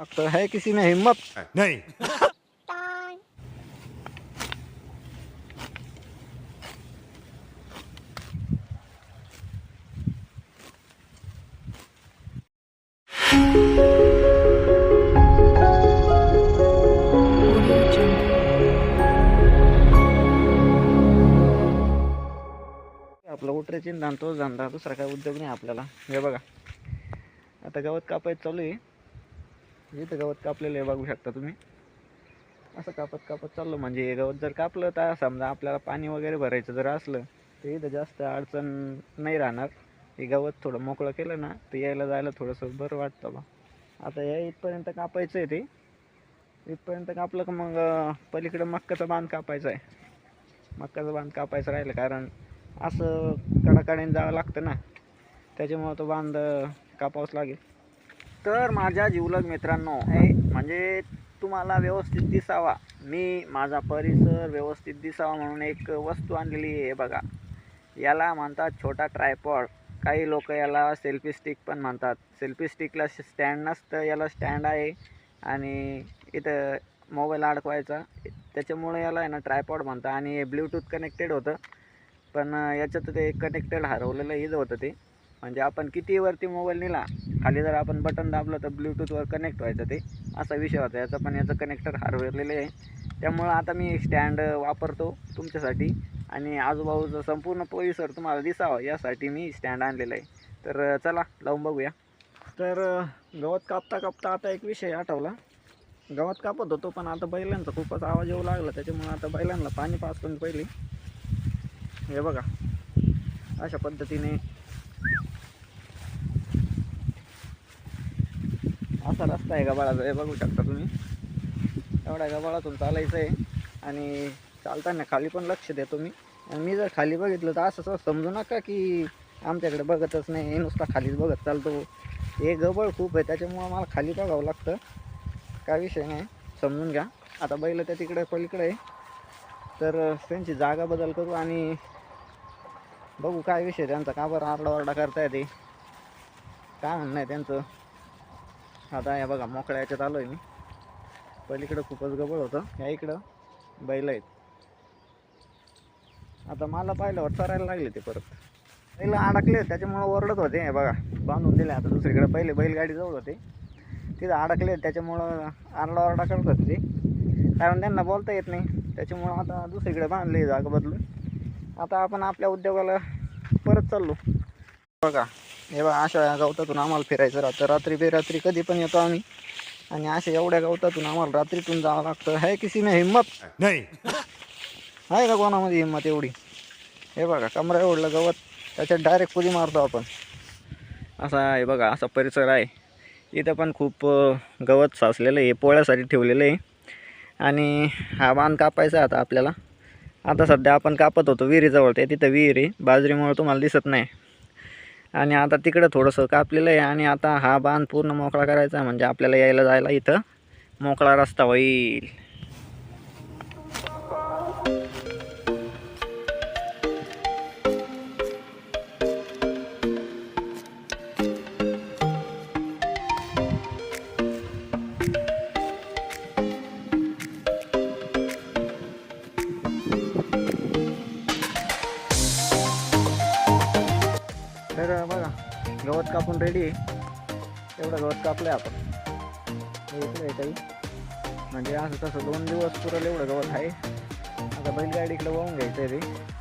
तो है किसी में हिम्मत। नहीं। आपलं उतरायची धंदा तोच धंदा दुसरा काय उद्योग नाही आपल्याला. हे बघा. आता गवत कापायचं चालू आहे. इथं गवत कापलेलं आहे बघू शकता तुम्ही. असं कापत कापत चाललो म्हणजे हे गवत जर कापलं तर समजा आपल्याला पाणी वगैरे भरायचं जर असलं तर इथं जास्त अडचण नाही राहणार. हे गवत थोडं मोकळं केलं ना तर यायला जायला थोडंसं बरं वाटतं बा. आता या इथपर्यंत कापायचं आहे ते. इथपर्यंत कापलं का मग पलीकडं मक्काचं बांध कापायचं आहे. मक्काचं बांध कापायचं राहिलं कारण असं कडाकड्याने जावं लागतं ना. त्याच्यामुळं तो बांध कापावंच लागेल. तर माझ्या जिवलग मित्रांनो हे म्हणजे तुम्हाला व्यवस्थित दिसावा. मी माझा परिसर व्यवस्थित दिसावा म्हणून एक वस्तू आणलेली आहे बघा. याला म्हणतात छोटा ट्रायपॉड काही लोक याला सेल्फी स्टिक पण म्हणतात. सेल्फी स्टिकला स्टँड नसतं याला स्टँड आहे. आणि इथं मोबाईल अडकवायचा. त्याच्यामुळे याला आहे ना ट्रायपॉड म्हणतात. आणि हे ब्ल्यूटूथ कनेक्टेड होतं. पण याच्यात ते कनेक्टेड हरवलेलं इथं होतं ते. म्हणजे आपण किती वरती मोबाईल नेला खाली जर आपण बटन दाबलं तर ब्लूटूथवर कनेक्ट व्हायचं ते असा विषय होता. याचा पण याचं कनेक्टर हरवलेलं आहे त्यामुळं आता मी स्टँड वापरतो तुमच्यासाठी. आणि आजूबाजूचा संपूर्ण परिसर तुम्हाला दिसावा यासाठी मी स्टँड आणलेलं आहे. तर चला लावून बघूया. तर गवत कापता कापता आता एक विषय आठवला. गवत कापत होतो पण आता बैलांचा खूपच आवाज येऊ लागला. त्याच्यामुळे आता बैलांना पाणी पाच पण पहिले. हे बघा अशा पद्धतीने असा रस्ता आहे गबाळाचा. हे बघू शकता तुम्ही. एवढ्या गबाळातून चालायचं आहे आणि चालताना खाली पण लक्ष देतो मी. आणि मी जर खाली बघितलं तर असं समजू नका की आमच्याकडे बघतच नाही. हे नुसता खालीच बघत चालतो. हे गबळ खूप आहे. त्याच्यामुळं मला खाली बघावं लागतं. काय विषय नाही. समजून घ्या. आता बैल त्या तिकडे पलीकडे आहे. तर त्यांची जागा बदल करू आणि बघू काय विषय त्यांचा. का बरं आरडाओरडा करता येते काय म्हणणं आहे त्यांचं? आता या बघा मोकळ्या याच्यात आलो आहे मी. पलीकडं खूपच गबळ होतं. या इकडं बैल आहेत. आता मला पाहिल्यावर चरायला लागले ते परत. बैल अडकले त्याच्यामुळं ओरडत होते हे बघा. बांधून दिले आता दुसरीकडे. पहिले बैलगाडी जवळ होते. तिथं अडकले त्याच्यामुळं आरडाओरडा करत होते ते. कारण त्यांना बोलता येत नाही. त्याच्यामुळं आता दुसरीकडे बांधली जागा बदलून. आता आपण आपल्या उद्योगाला परत चाललो. बघा. हे बघा अशा गवतातून आम्हाला फिरायचं राहतं. रात्री बेरात्री कधी पण येतो आम्ही. आणि अशा एवढ्या गवतातून आम्हाला रात्रीतून जावं लागतं. है किसी में हिम्मत? नहीं. आहे का कोणामध्ये हिंमत एवढी? हे बघा कमरा एवढलं गवत. त्याच्यात डायरेक्ट पुरी मारतो आपण. असा आहे बघा असा परिसर आहे. इथं पण खूप गवत साचलेलं आहे पोळ्यासाठी ठेवलेलं आहे. आणि हा बांध कापायचा आहे आता आपल्याला. आता सध्या आपण कापत होतो विहिरीजवळ. ते तिथं विहीर आहे. बाजरीमुळं तुम्हाला दिसत नाही. आणि आता तिकडं थोडंसं कापलेलं आहे आणि आता हा बांध पूर्ण मोकळा करायचा आहे. म्हणजे आपल्याला यायला जायला इथं मोकळा रस्ता होईल. बघा. गवत कापून रेडी आहे एवढं गवत कापलं आहे आपण इकडे आहे काही म्हणजे असं तसं दोन दिवस पुरेल एवढं गवत आहे. आता बैलगाडीकडे वाहून घ्यायचं आहे ते.